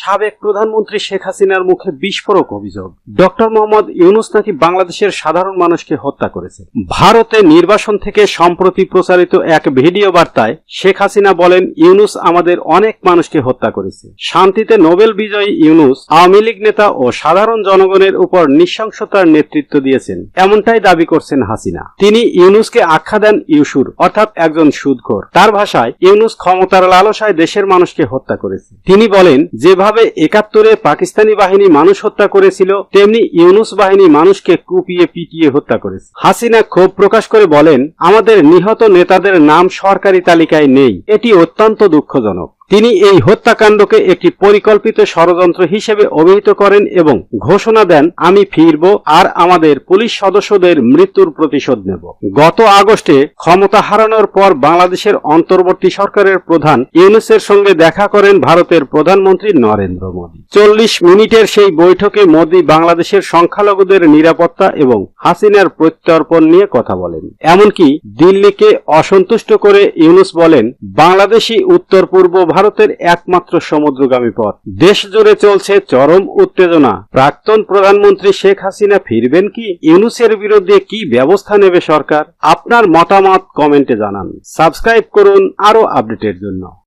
সাবেক প্রধানমন্ত্রী শেখ হাসিনার মুখে বিস্ফোরক অভিযোগ। ডক্টর মোহাম্মদ ইউনুস নাকি বাংলাদেশের সাধারণ মানুষকে হত্যা করেছে? ভারতে নির্বাসন থেকে সম্প্রতি প্রচারিত এক ভিডিও বার্তায় শেখ হাসিনা বলেন, ইউনুস আমাদের অনেক মানুষকে হত্যা করেছে। শান্তিতে নোবেল বিজয়ী ইউনুস আওয়ামী লীগ নেতা ও সাধারণ জনগণের উপর নৃশংসতার নেতৃত্ব দিয়েছেন, এমনটাই দাবি করছেন হাসিনা। তিনি ইউনুসকে আখ্যা দেন ইউসুর, অর্থাৎ একজন সুদখোর। তার ভাষায়, ইউনুস ক্ষমতার লালসায় দেশের মানুষকে হত্যা করেছে। তিনি বলেন, যেভাবে একাত্তরে পাকিস্তানি বাহিনী মানুষ হত্যা করেছিল, তেমনি ইউনুস বাহিনী মানুষকে কুপিয়ে, পিটিয়ে হত্যা করেছে। হাসিনা ক্ষোভ প্রকাশ করে বলেন, আমাদের নিহত নেতাদের নাম সরকারি তালিকায় নেই। এটি অত্যন্ত দুঃখজনক। তিনি এই হত্যাকাণ্ডকে একটি পরিকল্পিত ষড়যন্ত্র হিসেবে অভিহিত করেন এবং ঘোষণা দেন, আমি ফিরব আর আমাদের পুলিশ সদস্যদের মৃত্যুর প্রতিশোধ নেব। গত আগস্টে ক্ষমতা হারানোর পর বাংলাদেশের অন্তর্বর্তী সরকারের প্রধান ইউনুসের সঙ্গে দেখা করেন ভারতের প্রধানমন্ত্রী নরেন্দ্র মোদী। চল্লিশ মিনিটের সেই বৈঠকে মোদী বাংলাদেশের সংখ্যালঘুদের নিরাপত্তা এবং হাসিনার প্রত্যর্পণ নিয়ে কথা বলেন। এমনকি দিল্লিকে অসন্তুষ্ট করে ইউনুস বলেন বাংলাদেশি উত্তর পূর্ব ভারতের একমাত্র সমুদ্রগামী পথ। দেশ জুড়ে চলছে চরম উত্তেজনা। প্রাক্তন প্রধানমন্ত্রী শেখ হাসিনা ফিরবেন কি? ইউনুসের বিরুদ্ধে কি ব্যবস্থা নেবে সরকার? আপনার মতামত কমেন্টে জানান। সাবস্ক্রাইব করুন আরও আপডেটের জন্য।